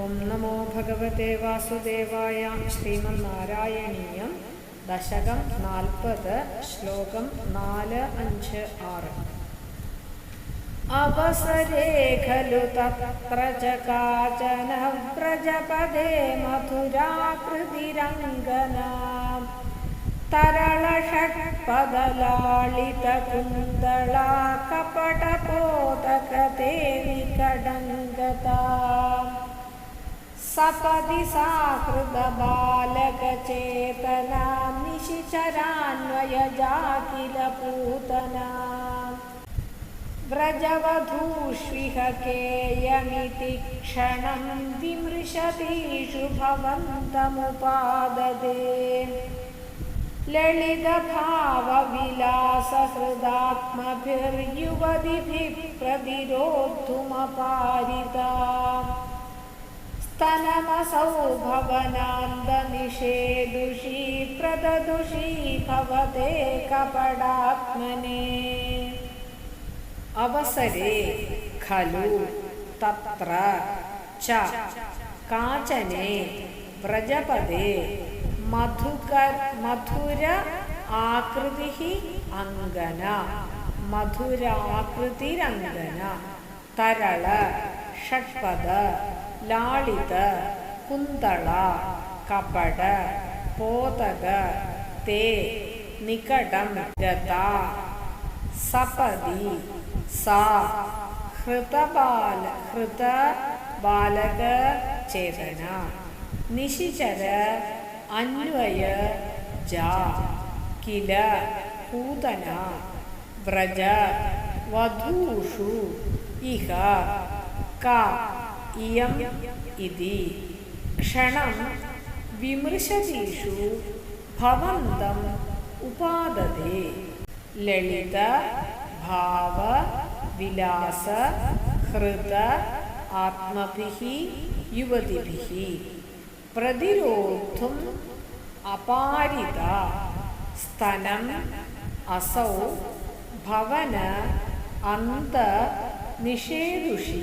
ഓം നമോ ഭഗവത്തെ വാസുദേവായ ശ്രീമന്നാരായണീയം ദശകം നാൽപ്പത് ശ്ലോകം നാല് അഞ്ച് ആറ് അവസരേ ഖലു തത്ര ച കാചന വ്രജപദേ മധുരാകൃതിരംഗനാ तरलषट्पदलालितकुन्दला कपटपोतकते विकडङ्गता सपदि साहृदबालकचेतना निशिचरान्वयजा किल पूतना व्रजवधूष्विह केयमिति क्षणं विमृशतीषु भवन्तमुपाददे ललितभावविलासहृदात्मभिर्युवतिभिः प्रतिरोद्धुमपारिता स्तनमसौ भवनान्दनिषेदुषी प्रददुषी भवते कपडात्मने अवसरे खलु तत्र च काचने व्रजपदे मधुकर मधुर आकृतिः अङ्गन मधुराकृतिरङ्गन तरल षट्पद ലാളിത കുന്തള കപട പോതക തേ നികടം ഗത സപതി സാ ഹൃതബാല ഹൃത ബാലക ചേതന നിശിചര അന്വയ ജാ കില പൂതന വ്രജ വധൂഷു ഇഹ ക ഇയം ഇതി ക്ഷണം വിമൃശതീഷു ഭവന്തം ഉപാദതേ. ലളിത ഭാവ വിലാസ ഹൃത ആത്മഭി യുവതിഭി. പ്രതിരോധും അപാരിത സ്തനം അസൗ ഭവന അന്ത നിഷേദുഷി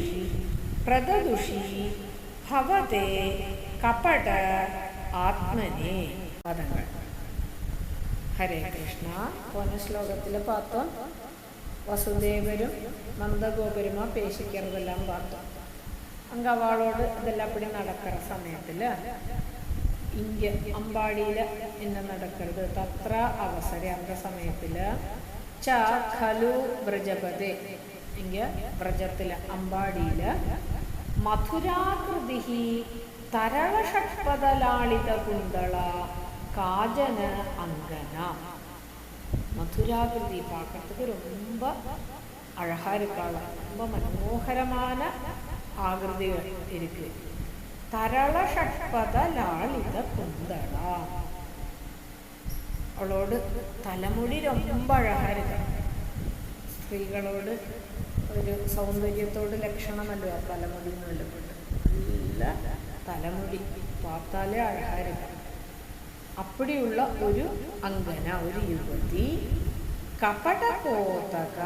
പ്രദുഷി ഭവതേ കപട ആത്മനെ. പദങ്ങൾ. ഹരേ കൃഷ്ണ. പോനശ്ലോകത്തിലെ പാത്വം വസുദേവരും നന്ദഗോപുരമോ പേശിക്കറതെല്ലാം പാത്വം അങ്കവാളോട് ഇതെല്ലാം കൂടി നടക്കുന്ന സമയത്തിൽ ഇന്ത്യ അമ്പാടിയിൽ എന്നെ നടക്കരുത്. തത്ര അവസരം അന്ത സമയത്തിൽ ചു വ്രജപതേ. ഇങ്ങ വ്രജത്തിൽ അമ്പാടിയിൽ മധുരാകൃതി തരളഷഡ്പദലാളിത കുന്തള കാജന അങ്കന மதுராகிருதி பார்க்கறதுக்கு ரொம்ப அழகாக இருக்காள் ரொம்ப மனோகரமான ஆகிருதிகள் இருக்கு தரள ஷட்பத லாளித குந்தள അവളോട് തലമുടി ரொம்ப അഴകാ ഇരിക്കും സ്ത്രീകളോട് ഒരു സൗന്ദര്യത്തോട് ലക്ഷണമല്ലോ ആ തലമുടി എന്നുള്ളത് തലമുടി പാത്താലേ ആഹാരം. അപ്പടിയുള്ള ഒരു അങ്കന ഒരു യുവതി. കപടപോതക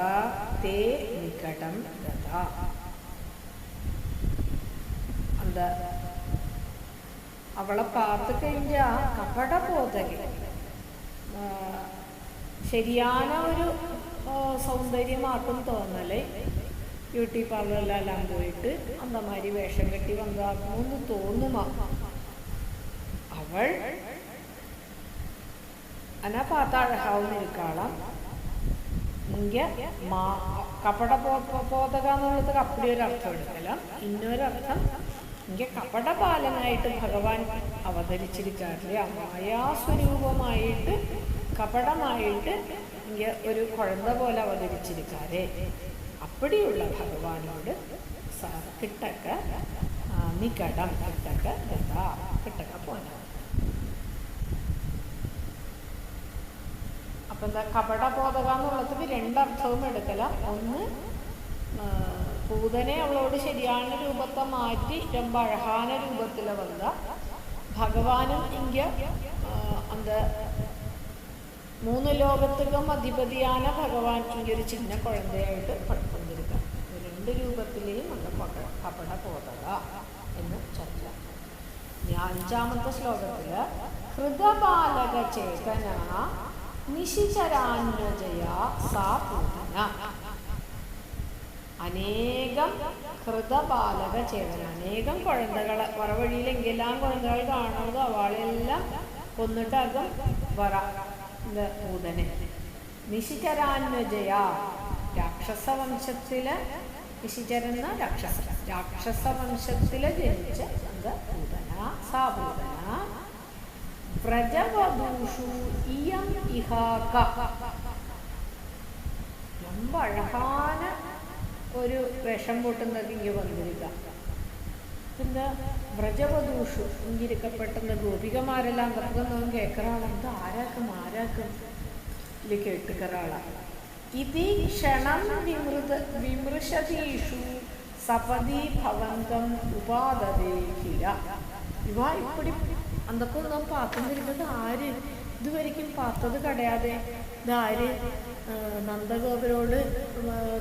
തേ നികടം ഗത. എന്താ? അവളെ പാർത്ത് കഴിഞ്ഞ കപടപോതക ശരിயான ഒരു സൗന്ദര്യമാക്കും തോന്നൽ ബ്യൂട്ടി പാർലറിലെല്ലാം പോയിട്ട് അന്തമാരി വേഷം കെട്ടി വന്നതാക്കണമെന്ന് തോന്നുമാ? അവൾ അന പാത്ത അഴകാവുന്ന ഇരിക്കാളാം. ഇങ്ങ മാ കപട പോതക എന്നുള്ളത് അപ്പടി ഒരു അർത്ഥം എടുക്കലാം. ഇന്നൊരർത്ഥം ഇങ്ങനെ കപടപാലനായിട്ട് ഭഗവാൻ അവതരിച്ചിരിക്കാറില്ല? മായാസ്വരൂപമായിട്ട് കപടമായിട്ട് ഇങ്ങനെ ഒരു കുഴന്ത പോലെ അവതരിച്ചിരിക്കാരെ അപ്പടിയുള്ള ഭഗവാനോട് കിട്ടക്ക നികടം കിട്ടക്ക കിട്ടക്ക പോന അപ്പൊ എന്താ കപട ബോധക എന്നുള്ളത് രണ്ടർത്ഥവും എടുക്കല. ഒന്ന് ഭൂതനെ അവളോട് ശരിയാണ് രൂപത്തെ മാറ്റി രൊമ്പ അഴഹാന രൂപത്തിൽ വന്ന. ഭഗവാനും ഇങ്ക അന്ത മൂന്ന് ലോകത്തും അധിപതിയാണ് ഭഗവാൻ ഇങ്ങനെ ഒരു ചിഹ്ന കുഴന്തയായിട്ട് പഠിക്കും രണ്ട് രൂപത്തിലെയും നല്ല കപട ബോധക എന്ന് ചർച്ച അഞ്ചാമത്തെ ശ്ലോകത്തിൽ ഹൃദബാലക ചേതന നിശിചരാന്വജയ സാ പൂതന. അനേകം ഹൃദബാലക ചേതന അനേകം കുഴന്തകളെ വറവഴിയിൽ കുഴന്തകൾ കാണുന്നത് അവളെല്ലാം കൊന്നിട്ടകം വറ ഇത് പൂതനെ. നിശിചരാന്വജയ രാക്ഷസ വംശത്തിൽ നിശിചരന്ന രാക്ഷസ രാക്ഷസ വംശത്തില് ജനിച്ച അത് പൂതന സാ പൂതന വ്രജവധൂഷു ഇയം ഇഹാക ரொம்ப அழகான ഒരു വേഷം കൂട്ടുന്നത് ഇങ്ങ് വന്നിരിക്കുക പിന്നെ വ്രജവധൂഷു ഇങ്ങിരിക്കപ്പെട്ടെന്ന് ഗോപികമാരെല്ലാം കപ്പുന്നതും കേൾക്കറാണ് ഇത് ആരാക്കും ആരാക്കും ഇത് കേട്ടുക്കറാളാണ് ഇതി ക്ഷണം വിമൃത വിമൃശതീഷു ഭവന്തം ഉപാദദേഹില ഇവ ഇപ്പടി അന്തൊക്കൊന്നും പാത്തുന്നിരുന്നത് ആര്? ഇതുവരെയും പാത്തത് കടയാതെ. ഇതാര്? ആര് നന്ദഗോപരോട്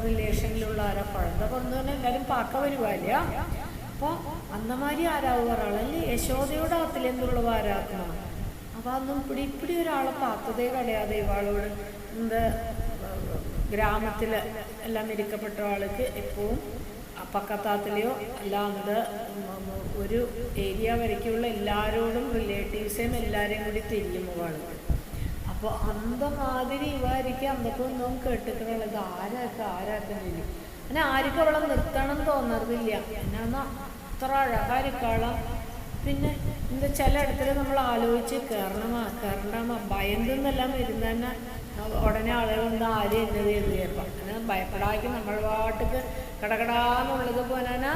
റിലേഷനിലുള്ള ആരാ? പഴന്ത പറഞ്ഞു തന്നെ എല്ലാവരും പാക്ക വരുവാല്ല അപ്പോൾ അന്നമാരി ആരാവ് ഒരാളല്ലേ യശോദയോട് ആത്തിലെന്നുള്ള ആരാക്കണം അപ്പോൾ അന്നും ഇപ്പിടി ഇപ്പിടി ഒരാളെ പാത്തതേ കടയാതെ ഇവാളോട്. എന്താ ഗ്രാമത്തിൽ എല്ലാം ഇരിക്കപ്പെട്ട ആൾക്ക് എപ്പോഴും പക്കത്താത്തിലെയോ അല്ലാണ്ട് ഒരു ഏരിയ വരയ്ക്കുള്ള എല്ലാവരോടും റിലേറ്റീവ്സേയും എല്ലാവരെയും കൂടി തിരിയും പോവാണ്. അപ്പോൾ അന്ത മാതിരി ഇവായിരിക്കും അന്നൊക്കെ ഒന്നും കേട്ടിട്ടുള്ളത് ആരാക്ക ആരാക്കുന്നില്ല അങ്ങനെ ആർക്കും അവളെ നിർത്തണം തോന്നറില്ല എന്നാ അത്ര അഴകാരിക്കാളം പിന്നെ എന്താ ചില ഇടത്തിൽ നമ്മൾ ആലോചിച്ച് കയറണമാ കയറണമാ ഭയന്തെന്നെല്ലാം വരുന്ന തന്നെ ഉടനെ ആളുകൾ എന്താ ആരും എന്നത് ചെയ്ത് കേൾക്കാം അങ്ങനെ ഭയപ്പെടാക്കി നമ്മൾ പാട്ടിക്ക് കടകടാന്നുള്ളത് പോനാ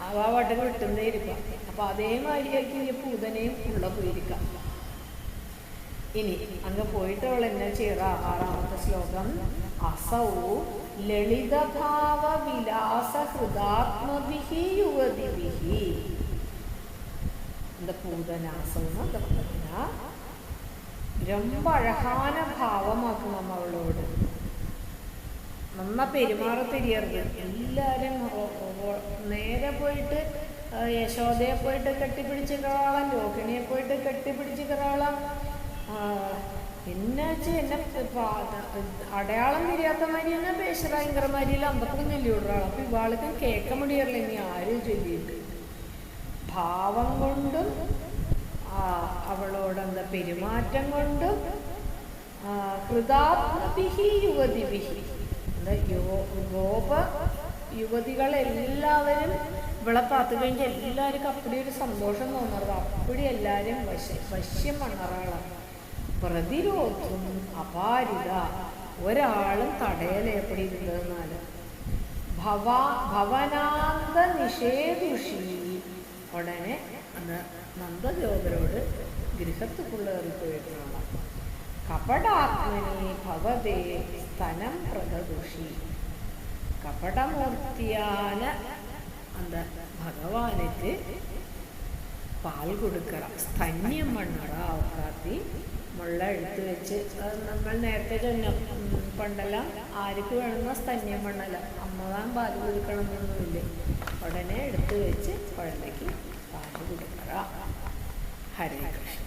ആ പാട്ടിക്ക് വിട്ടുന്നേ ഇരിക്കാം അപ്പൊ അതേമാതിരിയായിരിക്കും ഈ പൂതനയും ഉള്ള പോയിരിക്കാം ഇനി അങ്ങ് പോയിട്ട് അവൾ എന്നെ ചെയ്ത ആറാമത്തെ ശ്ലോകം അസൗ ലളിതഭാവ വിലാസ ഹൃദാത്മഭിഹി യുവതിഭിഹി இந்த பூதனாசம்னு அந்த பூதனா ரொம்ப அழகான ഭാവമാക്കണം അവളോട് നന്ന പെരുമാറ തിരിയരുത് എല്ലാവരും നേരെ പോയിട്ട് ആ, യശോദയെ പോയിട്ട് കെട്ടിപ്പിടിച്ച് കറാളാം രോഹിണിയെ പോയിട്ട് കെട്ടിപ്പിടിച്ച് കറാളാം എന്നുവെച്ച് എന്നെ പാ- അടയാളം തിരിയാത്ത മാതിരി തന്നെ പേശറായിങ്കര മാതിരിയില്ല അമ്പത്തി നെല്ലിവിടുറാളാം അപ്പൊ ഇവാൾക്ക് കേൾക്കാൻ മുടിയറില്ല ഇനി ആരും ചൊല്ലിയിട്ട് ഭാവം കൊണ്ടും ആ, അവളോട് എന്താ പെരുമാറ്റം കൊണ്ടും യുവതി യുവതിഭിഹി ഗോപ യുവതികളെല്ലാവരും ഇവിടെ പാത്തു കഴിഞ്ഞാൽ എല്ലാവർക്കും അപ്പടി ഒരു സന്തോഷം തോന്നുന്നത്. അപ്പടി എല്ലാവരും വശ്യ മണ്ണറാളാണ് പ്രതിരോധം അപാരിത. ഒരാളും തടയലേപ്പടി ഇരുന്നതെന്നാൽ ഭവ ഭവനാന്ത നിഷേധുഷി ഉടനെ അന്ന് നന്ദദേവരോട് ഗൃഹത്തുള്ളവർ പോയിട്ടുള്ള കപടാത്മനി ഭവതേ സ്ഥലം പ്രകദുഷി കപടമൂർത്തിയാന അന്ത ഭഗവാനിക്ക് പാൽ കൊടുക്കണം. സ്ഥന്യം മണ്ണട അവക്കാത്തി മുള്ള എടുത്തു വെച്ച് നമ്മൾ നേരത്തെ തന്നെ പണ്ടെല്ലാം ആർക്ക് വേണമെന്ന സ്ഥന്യം മണ്ണല്ല. അമ്മതാൻ പാൽ കൊടുക്കണം ഉടനെ എടുത്തു വെച്ച് കുഴമ്പയ്ക്ക് പാൽ കൊടുക്കുക ഹരേ കൃഷ്ണ.